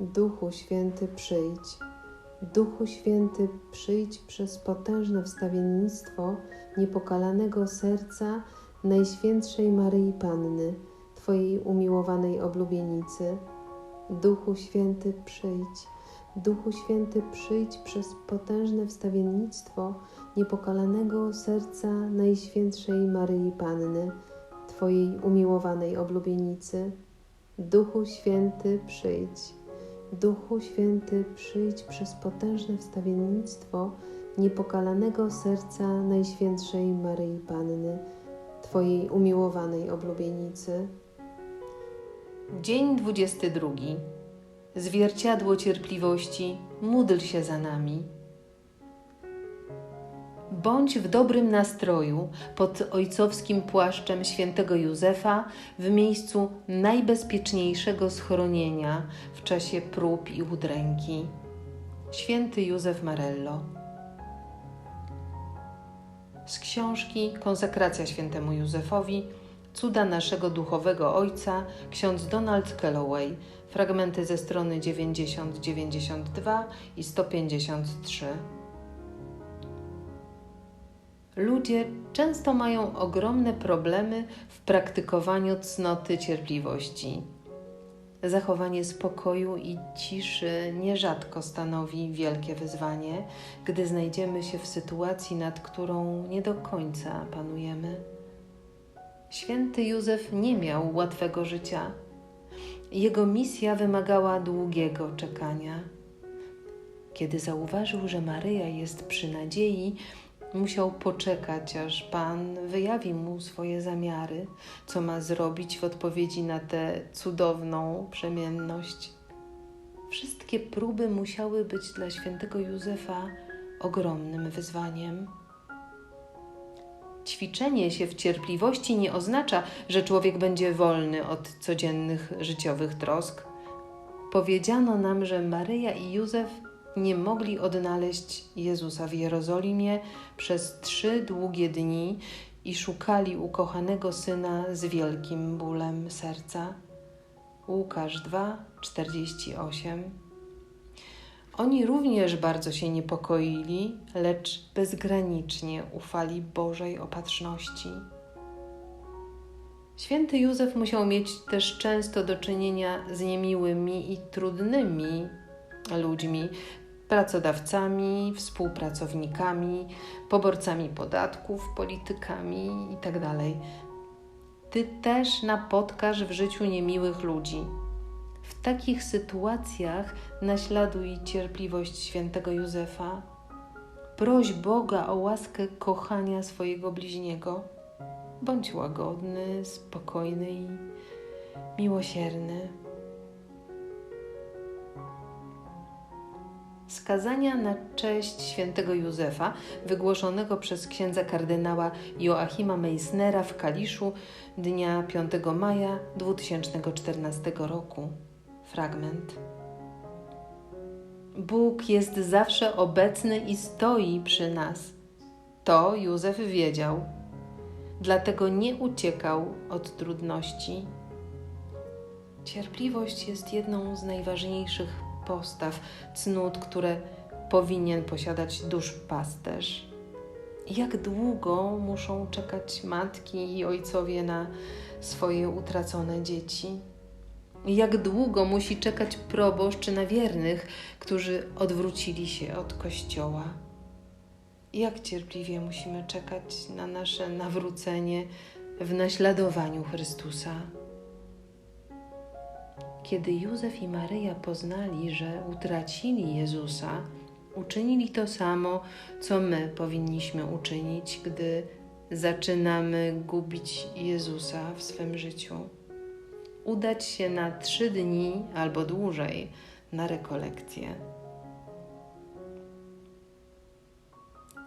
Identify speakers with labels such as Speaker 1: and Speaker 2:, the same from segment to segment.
Speaker 1: Duchu Święty, przyjdź. Duchu Święty, przyjdź przez potężne wstawiennictwo niepokalanego serca Najświętszej Maryi Panny, Twojej umiłowanej oblubienicy. Duchu Święty, przyjdź. Duchu Święty, przyjdź przez potężne wstawiennictwo niepokalanego serca Najświętszej Maryi Panny, Twojej umiłowanej oblubienicy. Duchu Święty, przyjdź. Duchu Święty, przyjdź przez potężne wstawiennictwo niepokalanego serca Najświętszej Maryi Panny, Twojej umiłowanej oblubienicy.
Speaker 2: Dzień 22. Zwierciadło cierpliwości, módl się za nami. Bądź w dobrym nastroju pod ojcowskim płaszczem świętego Józefa w miejscu najbezpieczniejszego schronienia w czasie prób i udręki. Święty Józef Marello. Z książki Konsekracja świętemu Józefowi Cuda naszego duchowego ojca, ksiądz Donald Calloway, fragmenty ze strony 90-92 i 153. Ludzie często mają ogromne problemy w praktykowaniu cnoty cierpliwości. Zachowanie spokoju i ciszy nierzadko stanowi wielkie wyzwanie, gdy znajdziemy się w sytuacji, nad którą nie do końca panujemy. Święty Józef nie miał łatwego życia. Jego misja wymagała długiego czekania. Kiedy zauważył, że Maryja jest przy nadziei, musiał poczekać, aż Pan wyjawi mu swoje zamiary, co ma zrobić w odpowiedzi na tę cudowną przemienność. Wszystkie próby musiały być dla świętego Józefa ogromnym wyzwaniem. Ćwiczenie się w cierpliwości nie oznacza, że człowiek będzie wolny od codziennych życiowych trosk. Powiedziano nam, że Maryja i Józef nie mogli odnaleźć Jezusa w Jerozolimie przez trzy długie dni i szukali ukochanego syna z wielkim bólem serca. Łukasz 2, 48. Oni również bardzo się niepokoili, lecz bezgranicznie ufali Bożej opatrzności. Święty Józef musiał mieć też często do czynienia z niemiłymi i trudnymi ludźmi, pracodawcami, współpracownikami, poborcami podatków, politykami itd. Tak Ty też napotkasz w życiu niemiłych ludzi w takich sytuacjach naśladuj cierpliwość świętego Józefa. Proś Boga o łaskę kochania swojego bliźniego. Bądź łagodny, spokojny i miłosierny. Skazania na cześć świętego Józefa, wygłoszonego przez księdza kardynała Joachima Meissnera w Kaliszu dnia 5 maja 2014 roku. Fragment. Bóg jest zawsze obecny i stoi przy nas. To Józef wiedział. Dlatego nie uciekał od trudności. Cierpliwość jest jedną z najważniejszych postaw, cnót, które powinien posiadać duszpasterz. Jak długo muszą czekać matki i ojcowie na swoje utracone dzieci? Jak długo musi czekać proboszcz na wiernych, którzy odwrócili się od Kościoła? Jak cierpliwie musimy czekać na nasze nawrócenie w naśladowaniu Chrystusa? Kiedy Józef i Maryja poznali, że utracili Jezusa, uczynili to samo, co my powinniśmy uczynić, gdy zaczynamy gubić Jezusa w swym życiu. Udać się na trzy dni albo dłużej na rekolekcję.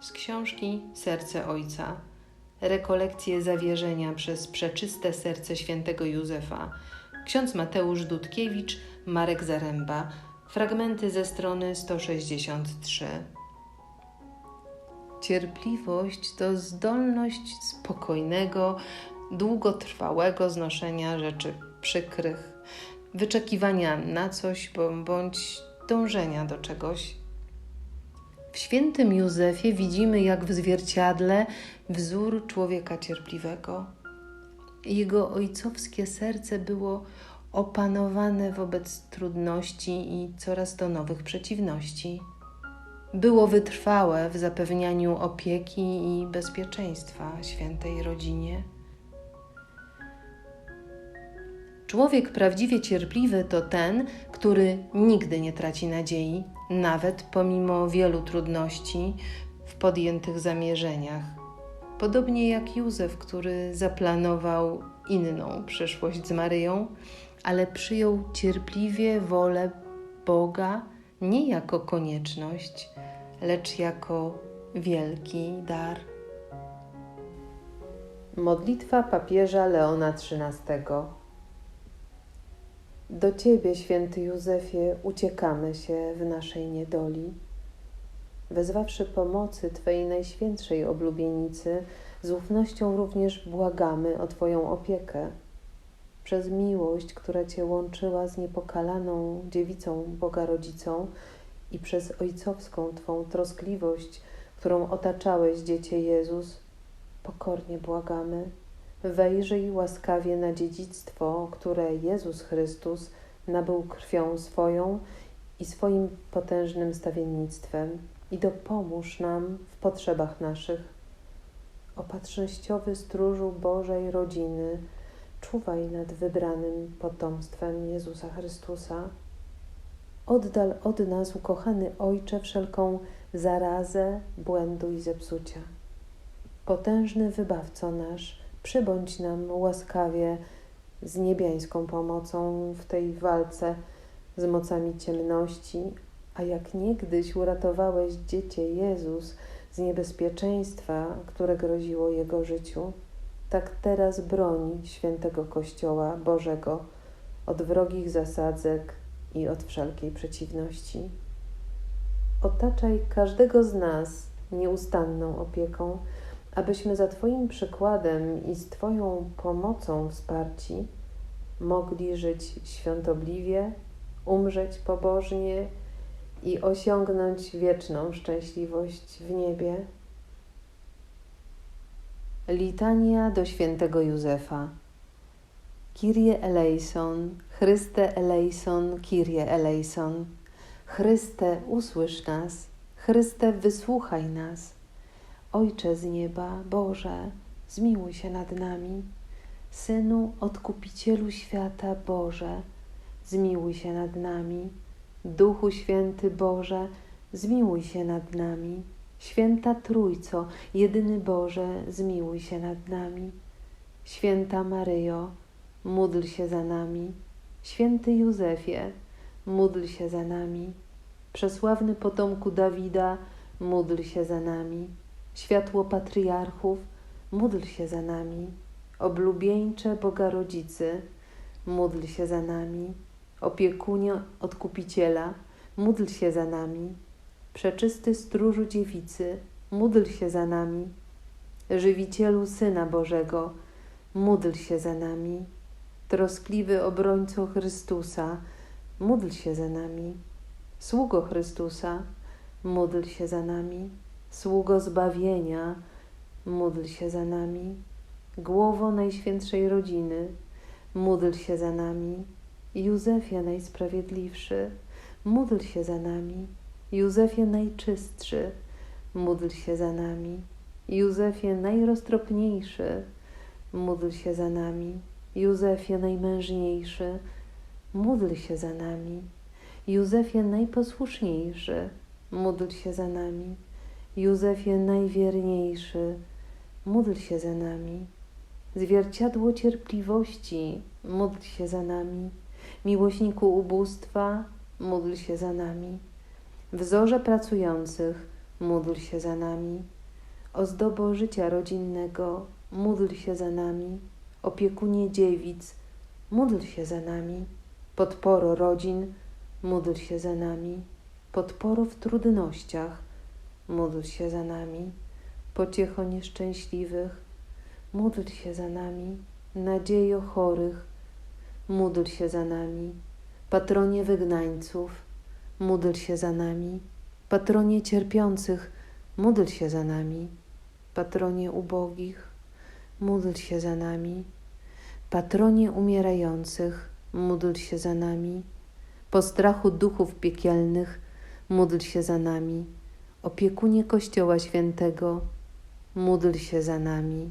Speaker 2: Z książki Serce Ojca. Rekolekcje zawierzenia przez przeczyste serce świętego Józefa, ksiądz Mateusz Dudkiewicz, Marek Zaręba, fragmenty ze strony 163. Cierpliwość to zdolność spokojnego, długotrwałego znoszenia rzeczy przykrych, wyczekiwania na coś bądź dążenia do czegoś. W świętym Józefie widzimy jak w zwierciadle wzór człowieka cierpliwego. Jego ojcowskie serce było opanowane wobec trudności i coraz to nowych przeciwności. Było wytrwałe w zapewnianiu opieki i bezpieczeństwa świętej rodzinie. Człowiek prawdziwie cierpliwy to ten, który nigdy nie traci nadziei, nawet pomimo wielu trudności w podjętych zamierzeniach. Podobnie jak Józef, który zaplanował inną przyszłość z Maryją, ale przyjął cierpliwie wolę Boga nie jako konieczność, lecz jako wielki dar.
Speaker 1: Modlitwa papieża Leona XIII. Do Ciebie, święty Józefie, uciekamy się w naszej niedoli. Wezwawszy pomocy Twojej najświętszej oblubienicy, z ufnością również błagamy o Twoją opiekę. Przez miłość, która Cię łączyła z niepokalaną dziewicą Boga Rodzicą i przez ojcowską Twą troskliwość, którą otaczałeś Dziecię Jezus, pokornie błagamy, wejrzyj łaskawie na dziedzictwo, które Jezus Chrystus nabył krwią swoją i swoim potężnym stawiennictwem i dopomóż nam w potrzebach naszych. Opatrznościowy stróżu Bożej rodziny, czuwaj nad wybranym potomstwem Jezusa Chrystusa. Oddal od nas, ukochany Ojcze, wszelką zarazę, błędu i zepsucia. Potężny Wybawco nasz, przybądź nam łaskawie z niebiańską pomocą w tej walce z mocami ciemności, a jak niegdyś uratowałeś dziecię Jezus z niebezpieczeństwa, które groziło jego życiu, tak teraz broń świętego Kościoła Bożego od wrogich zasadzek i od wszelkiej przeciwności. Otaczaj każdego z nas nieustanną opieką, abyśmy za Twoim przykładem i z Twoją pomocą wsparci mogli żyć świątobliwie, umrzeć pobożnie i osiągnąć wieczną szczęśliwość w niebie. Litania do świętego Józefa. Kyrie eleison, Chryste eleison, Kyrie eleison. Chryste, usłysz nas, Chryste, wysłuchaj nas. Ojcze z nieba, Boże, zmiłuj się nad nami. Synu, Odkupicielu świata, Boże, zmiłuj się nad nami. Duchu Święty Boże, zmiłuj się nad nami. Święta Trójco, jedyny Boże, zmiłuj się nad nami. Święta Maryjo, módl się za nami. Święty Józefie, módl się za nami. Przesławny potomku Dawida, módl się za nami. Światło patriarchów, módl się za nami. Oblubieńcze Boga Rodzicy, módl się za nami. Opiekunie Odkupiciela, módl się za nami. Przeczysty stróżu dziewicy, módl się za nami. Żywicielu Syna Bożego, módl się za nami. Troskliwy obrońco Chrystusa, módl się za nami. Sługo Chrystusa, módl się za nami. Sługo zbawienia, módl się za nami. Głowo Najświętszej Rodziny, módl się za nami. Józefie Najsprawiedliwszy, módl się za nami. Józefie Najczystszy, módl się za nami. Józefie Najroztropniejszy, módl się za nami. Józefie Najmężniejszy, módl się za nami. Józefie Najposłuszniejszy, módl się za nami. Józefie Najwierniejszy, módl się za nami. Zwierciadło cierpliwości, módl się za nami. Miłośniku ubóstwa, módl się za nami. Wzorze pracujących, módl się za nami. Ozdobo życia rodzinnego, módl się za nami. Opiekunie dziewic, módl się za nami. Podporo rodzin, módl się za nami. Podporo w trudnościach, módl się za nami. Pociecho nieszczęśliwych, módl się za nami. Nadziejo chorych, módl się za nami Patronie wygnańców, módl się za nami. Patronie cierpiących, módl się za nami. Patronie ubogich, módl się za nami. Patronie umierających, módl się za nami. Po strachu duchów piekielnych, módl się za nami. Opiekunie Kościoła Świętego, módl się za nami.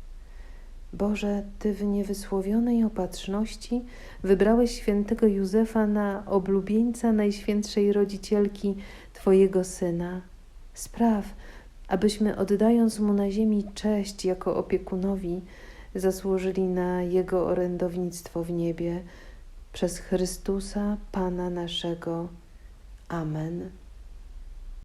Speaker 1: Boże, Ty w niewysłowionej opatrzności wybrałeś świętego Józefa na oblubieńca Najświętszej Rodzicielki Twojego Syna. Spraw, abyśmy oddając Mu na ziemi cześć jako opiekunowi, zasłużyli na Jego orędownictwo w niebie przez Chrystusa, Pana naszego. Amen.